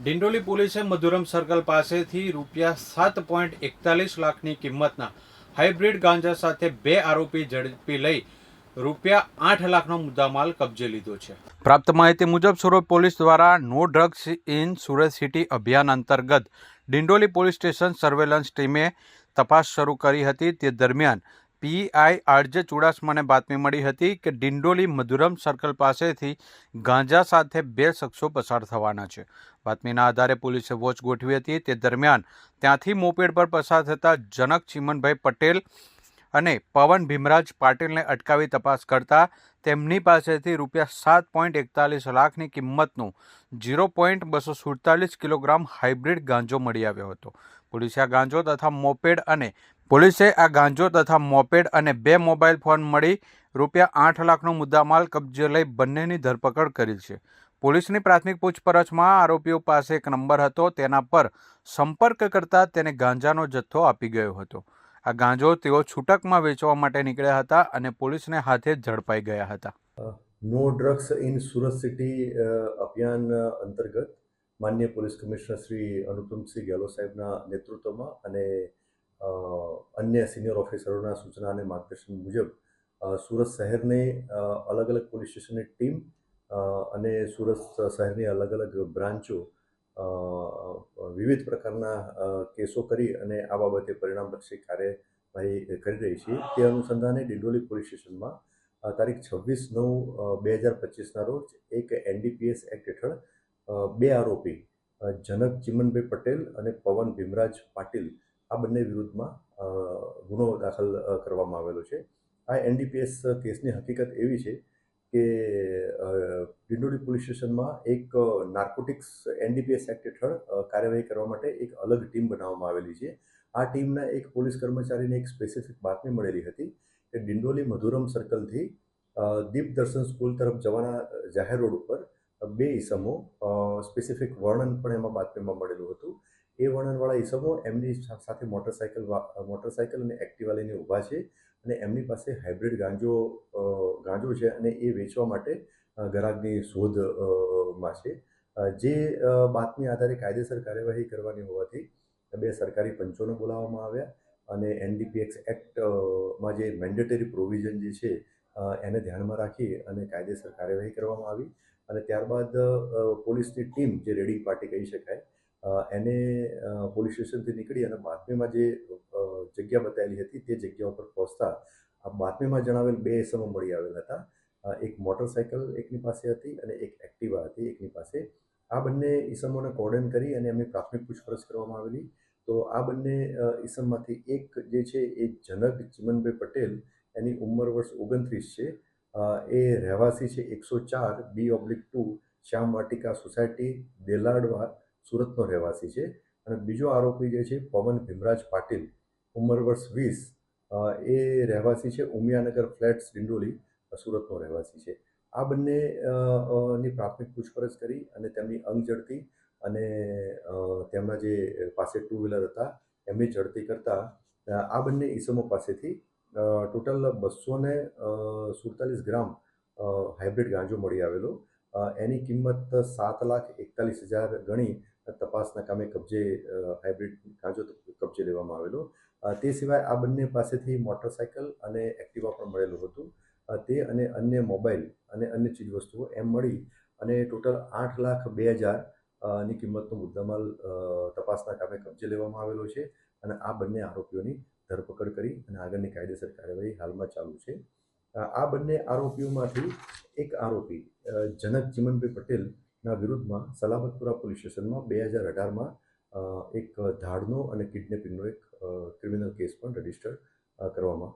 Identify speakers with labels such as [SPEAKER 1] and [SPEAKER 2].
[SPEAKER 1] ડિંડોલી પોલીસે મધુરમ સર્કલ પાસેથી રૂપિયા સાત પોઈન્ટ એકતાલીસ લાખની કિંમતના હાઇબ્રિડ ગાંજા સાથે બે આરોપી ઝડપી લઈ રૂપિયા આઠ લાખનો મુદ્દામાલ કબજે લીધો છે. પ્રાપ્ત માહિતી મુજબ સુરત પોલીસ દ્વારા no drugs in Surat city અભિયાન અંતર્ગત ડિંડોલી પોલીસ સ્ટેશન સર્વેલન્સ ટીમે તપાસ શરૂ કરી હતી. તે દરમિયાન પીઆઈ આરજે ચુડાસમાને બાતમી મળી હતી કે ડિંડોલી મધુરમ સર્કલ પાસેથી ગાંજા સાથે બે શખ્સો પસાર થવાના છે. બાતમીના આધારે પોલીસે વોચ ગોઠવી હતી. તે દરમિયાન ત્યાંથી મોપેડ પર પસાર થતા જનક ચિમનભાઈ પટેલ અને પવન ભીમરાજ પાટીલને અટકાવી તપાસ કરતા તેમની પાસેથી રૂપિયા સાત પોઈન્ટ એકતાલીસ લાખની કિંમતનું ઝીરો પોઈન્ટ બસો સુડતાલીસ કિલોગ્રામ હાઇબ્રિડ ગાંજો મળી આવ્યો હતો. પોલીસે આ ગાંજો તથા મોપેડ અને પોલીસે આ ગાંજો તથા મોપેડ અને બે મોબાઈલ ફોન મળી રૂપિયા આઠ લાખનો મુદ્દામાલ કબજે લઈ બંનેની ધરપકડ કરી છે. પોલીસની પ્રાથમિક પૂછપરછમાં આરોપીઓ પાસે એક નંબર હતો. તેના પર સંપર્ક કરતા તેને ગાંજાનો જથ્થો આપી ગયો હતો. આ ગાંજો તેઓ છૂટકમાં વેચવા માટે નીકળ્યા હતા અને પોલીસને હાથે ઝડપાઈ ગયા હતા.
[SPEAKER 2] No drugs in Surat city અભિયાન અંતર્ગત માન્ય પોલીસ કમિશનર શ્રી અનુપમસિંહ ગેહલોત સાહેબના નેતૃત્વમાં અને અન્ય સિનિયર ઓફિસરોના સૂચના અને માર્ગદર્શન મુજબ સુરત શહેરની અલગ અલગ પોલીસ સ્ટેશનની ટીમ અને સુરત શહેરની અલગ અલગ બ્રાન્ચો વિવિધ પ્રકારના કેસો કરી અને આ બાબતે પરિણામલક્ષી કાર્યવાહી કરી રહી છે. તે અનુસંધાને ડિંડોલી પોલીસ સ્ટેશનમાં તારીખ છવ્વીસ નવ બે હજાર પચીસના રોજ એક એનડીપીએસ એક્ટ હેઠળ બે આરોપી જનક ચિમનભાઈ પટેલ અને પવન ભીમરાજ પાટીલ આ બંને વિરુદ્ધમાં ગુનો દાખલ કરવામાં આવેલો છે. આ એનડીપીએસ કેસની હકીકત એવી છે કે ડિંડોલી પોલીસ સ્ટેશનમાં એક નાર્કોટિક્સ એનડીપીએસ એક્ટ હેઠળ કાર્યવાહી કરવા માટે એક અલગ ટીમ બનાવવામાં આવેલી છે. આ ટીમના એક પોલીસ કર્મચારીને એક સ્પેસિફિક બાતમી મળેલી હતી કે ડિંડોલી મધુરમ સર્કલથી દીપ દર્શન સ્કૂલ તરફ જવાના જાહેર રોડ ઉપર બે ઈસમો સ્પેસિફિક વર્ણન પણ એમાં બાતમીમાં મળેલું હતું. એ વર્ણનવાળા ઈસમો એમની સાથે મોટરસાઇકલ મોટરસાયકલ અને એક્ટિવા લઈને ઊભા છે અને એમની પાસે હાઇબ્રિડ ગાંજો ગાંજો છે અને એ વેચવા માટે ગ્રાહકની શોધમાં છે. જે બાતમી આધારે કાયદેસર કાર્યવાહી કરવાની હોવાથી બે સરકારી પંચોને બોલાવવામાં આવ્યા અને એનડીપીએક્સ એક્ટમાં જે મેન્ડેટરી પ્રોવિઝન જે છે એને ધ્યાનમાં રાખી અને કાયદેસર કાર્યવાહી કરવામાં આવી. અને ત્યારબાદ પોલીસની ટીમ જે રેડિંગ પાર્ટી કહી શકાય એને પોલીસ સ્ટેશનથી નીકળી અને બાતમીમાં જે જગ્યા બતાવેલી હતી તે જગ્યા ઉપર પહોંચતા આ બાતમીમાં જણાવેલ બે એસમો મળી આવેલ હતા. એક મોટરસાયકલ એકની પાસે હતી અને એક એક્ટિવા હતી એકની પાસે. આ બંને ઈસમોને કોર્ડન કરી અને એમની પ્રાથમિક પૂછપરછ કરવામાં આવેલી. તો આ બંને ઈસમમાંથી એક જે છે એ જનક ચિમનભાઈ પટેલ, એની ઉંમર વર્ષ ઓગણત્રીસ છે. એ રહેવાસી છે એકસો ચાર B oblique two Shyam Vatika society Deladva સુરતનો રહેવાસી છે. અને બીજો આરોપી જે છે પવન ભીમરાજ પાટીલ, ઉંમર વર્ષ વીસ એ રહેવાસી છે ઉમિયાનગર ફ્લેટ્સ ડિંડોલી સુરતનો રહેવાસી છે. આ બંને ની પ્રાથમિક પૂછપરછ કરી અને તેમની અંગ ઝડપી અને તેમના જે પાસે ટુ વ્હીલર હતા એમની ઝડપી કરતાં આ બંને ઈસમો પાસેથી ટોટલ બસો ને સુડતાલીસ ગ્રામ હાઇબ્રિડ ગાંજો મળી આવેલો. એની કિંમત સાત લાખ એકતાલીસ હજાર ગણી તપાસના કામે કબજે હાઇબ્રિડ ગાંજો કબજે લેવામાં આવેલો. તે સિવાય આ બંને પાસેથી મોટરસાયકલ અને એક્ટિવા પણ મળેલું હતું. તે અને અન્ય મોબાઈલ અને અન્ય ચીજવસ્તુઓ એમ મળી અને ટોટલ આઠ લાખ બે હજારની કિંમતનો મુદ્દામાલ તપાસના કામે કબજે લેવામાં આવેલો છે અને આ બંને આરોપીઓની ધરપકડ કરી અને આગળની કાયદેસર કાર્યવાહી હાલમાં ચાલુ છે. આ બંને આરોપીઓમાંથી એક આરોપી જનક ચિમનભાઈ પટેલના વિરુદ્ધમાં સલામતપુરા પોલીસ સ્ટેશનમાં બે હજાર અઢારમાં એક ધાડનો અને કિડનેપિંગનો એક ક્રિમિનલ કેસ પણ રજિસ્ટર કરવામાં